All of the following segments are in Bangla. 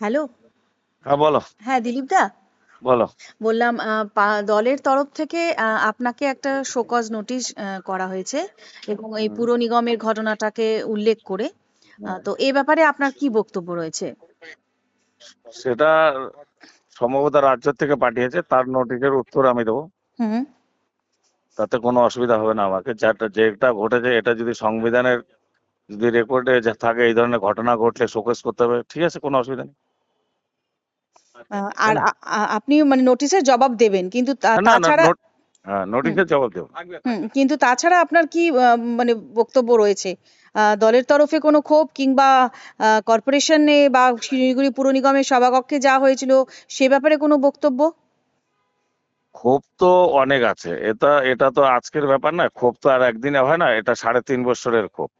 হ্যালো হ্যাঁ বলো। হ্যাঁ দিলীপ দা বলো। বললাম দলের তরফ থেকে আপনাকে একটা শোকজ নোটিশ করা হয়েছে এবং এই পুর নিগমের ঘটনাটাকে উল্লেখ করে তো এই ব্যাপারে আপনার কি বক্তব্য রয়েছে? সেটা সম্ভবত রাজ্য থেকে পাঠিয়েছে তার নোটিশের উত্তর আমি দেবো। হুম। তাতে কোনো অসুবিধা হবে না আমাকে। যেটা যেটা ঘটেছে এটা যদি সংবিধানের যদি রেকর্ডে থাকে এই ধরনের ঘটনা ঘটলে শোকেস করতে হবে ঠিক আছে কোনো অসুবিধা নেই। আর আ- আ- আপনি মানে নোটিশের জবাব দেবেন কিন্তু তাছাড়া নোট- হ্যাঁ নোটিশের জবাব দেবো। কিন্তু তাছাড়া আপনার কি মানে বক্তব্য রয়েছে? দলের তরফে কোনো ক্ষোভ কিংবা কর্পোরেশনে বা শিলিগুড়ি পুর নিগমের সভাকক্ষে যা হয়েছিল সে ব্যাপারে কোনো বক্তব্য? ক্ষোভ তো অনেক আছে। এটা এটা তো আজকের ব্যাপার না। ক্ষোভ তো আর একদিনে হয় না এটা সাড়ে তিন বছরের ক্ষোভ।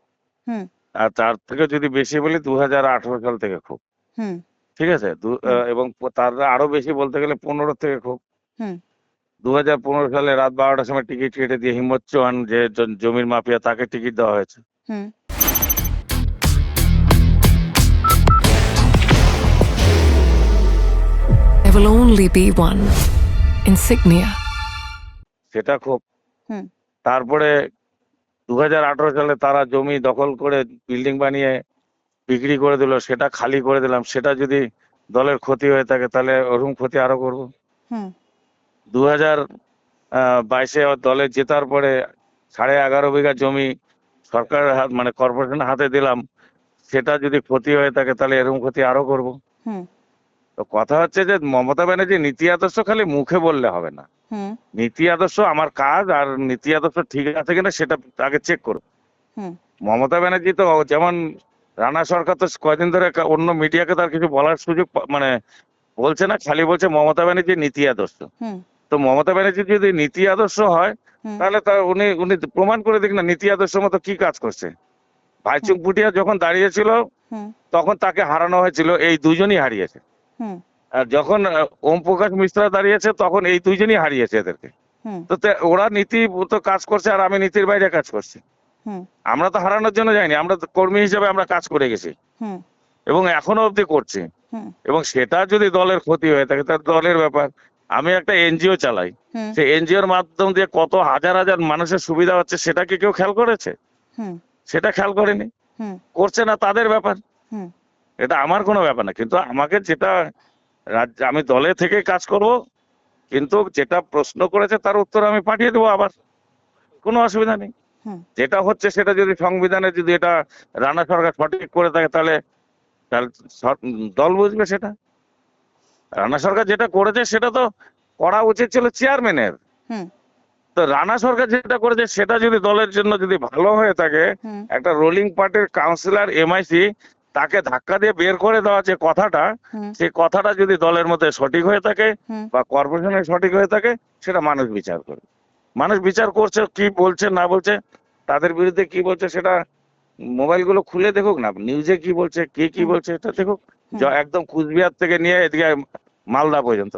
হুম। আর তার থেকে যদি বেশি বলি দু হাজার আঠারো সাল থেকে ক্ষোভ। হুম। ঠিক আছে? দু- এবং তার আরও বেশি বলতে গেলে পনেরো থেকে খুব। দু হাজার পনেরো সালে রাত বারোটার সময় টিকিট কেটে দিয়ে হিম্মত চৌহান যে জমির মাফিয়া তাকে টিকিট দেওয়া হয়েছে। হুম। There will only be one insignia. সেটা খুব। তারপরে দু হাজার আঠারো সালে তারা জমি দখল করে বিল্ডিং বানিয়ে বিক্রি করে দিল সেটা খালি করে দিলাম সেটা যদি দলের ক্ষতি হয়ে থাকে তাহলে ওরকম ক্ষতি আরও করব। দু হাজার বাইশে দলে জেতার পরে সাড়ে এগারো বিঘা জমি সরকারের হাত মানে কর্পোরেশনের হাতে দিলাম সেটা যদি ক্ষতি হয়ে থাকে তাহলে এরকম ক্ষতি আরও করব। তো কথা হচ্ছে যে মমতা ব্যানার্জি নীতি আদর্শ খালি মুখে বললে হবে না। নীতি আদর্শ আমার কাজ আর নীতি আদর্শ ঠিক আছে কিনা সেটা আগে চেক করো। মমতা ব্যানার্জি তো যেমন রানা সরকার তো কয়দিন ধরে অন্য মিডিয়াকে তার কিছু বলার সুযোগ মানে বলছে না খালি বলছে মমতা ব্যানার্জি নীতি আদর্শ। তো মমতা ব্যানার্জি যদি নীতি আদর্শ হয় তাহলে তা উনি উনি প্রমাণ করে দিক না নীতি আদর্শ মতো কি কাজ করছে। ভাইচুং ভুটিয়া যখন দাঁড়িয়েছিল তখন তাকে হারানো হয়েছিল এই দুজনই হারিয়েছে। আর যখন ওম প্রকাশ মিশ্রা দাঁড়িয়েছে তখন এই দুইজনই হারিয়েছে এদেরকে। তো ওরা নীতি তো কাজ করছে আর আমি নীতির বাইরে কাজ করছি। আমরা তো হারানোর জন্য যাইনি আমরা কর্মী হিসেবে আমরা কাজ করে গেছি। এবং এখনও অবধি করছি। এবং সেটা যদি দলের ক্ষতি হয়ে থাকে তার দলের ব্যাপার। আমি একটা এনজিও চালাই। সেই এনজিওর মাধ্যম দিয়ে কত হাজার হাজার মানুষের সুবিধা হচ্ছে সেটা কি কেউ খেয়াল করেছে? সেটা খেয়াল করেনি? করছে না তাদের ব্যাপার? হুম। এটা আমার কোনো ব্যাপার না। কিন্তু আমাকে যেটা আমি দলে থেকে কাজ করব কিন্তু যেটা প্রশ্ন করেছে তার উত্তর আমি পাঠিয়ে দেবো আবার। কোনো অসুবিধা নেই। যেটা হচ্ছে সেটা যদি সংবিধানে যদি এটা রানা সরকার সঠিক করে থাকে তাহলে দল বুঝবে সেটা। রানা সরকার যেটা করেছে সেটা তো করা উচিত ছিল চেয়ারম্যানের। তো রানা সরকার যেটা করেছে সেটা যদি দলের জন্য যদি ভালো হয়ে থাকে একটা রোলিং পার্টির কাউন্সিলর এমআইসি তাকে ধাক্কা দিয়ে বের করে দেওয়া যে কথাটা সেই কথাটা যদি দলের মধ্যে সঠিক হয়ে থাকে বা কর্পোরেশনের সঠিক হয়ে থাকে সেটা মানুষ বিচার করে মানুষ বিচার করছে কি বলছে না বলছে তাদের বিরুদ্ধে কি বলছে সেটা মোবাইলগুলো খুলে দেখুক না নিউজে কি বলছে কে কি বলছে এটা দেখুক একদম কুচবিহার থেকে নিয়ে এদিকে মালদা পর্যন্ত।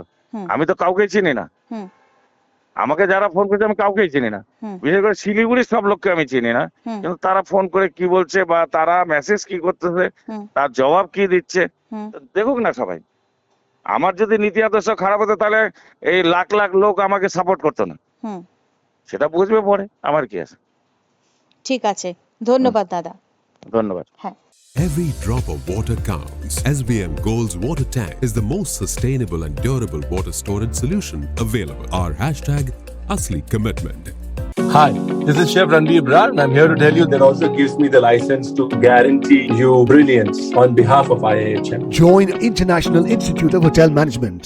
আমি তো কাউকেই চিনি না। আমাকে যারা ফোন করেছে আমি কাউকেই চিনি না। বিশেষ করে শিলিগুড়ির সব লোককে আমি চিনি না। কিন্তু তারা ফোন করে কি বলছে বা তারা মেসেজ কি করতেছে তার জবাব কি দিচ্ছে দেখুক না সবাই। আমার যদি নীতি আদর্শ খারাপ হতো তাহলে এই লাখ লাখ লোক আমাকে সাপোর্ট করতো না। সেটা বুঝবে পরে আমার কি আছে ঠিক আছে ধন্যবাদ দাদা ধন্যবাদ হ্যাঁ Every drop of water counts. SBM Gold's water tank is the most sustainable and durable water storage solution available. Our hashtag Asli Commitment. Hi, this is Chef Ranveer Brar, and I'm here to tell you that also gives me the license to guarantee you brilliance on behalf of IIHM. Join International Institute of Hotel Management.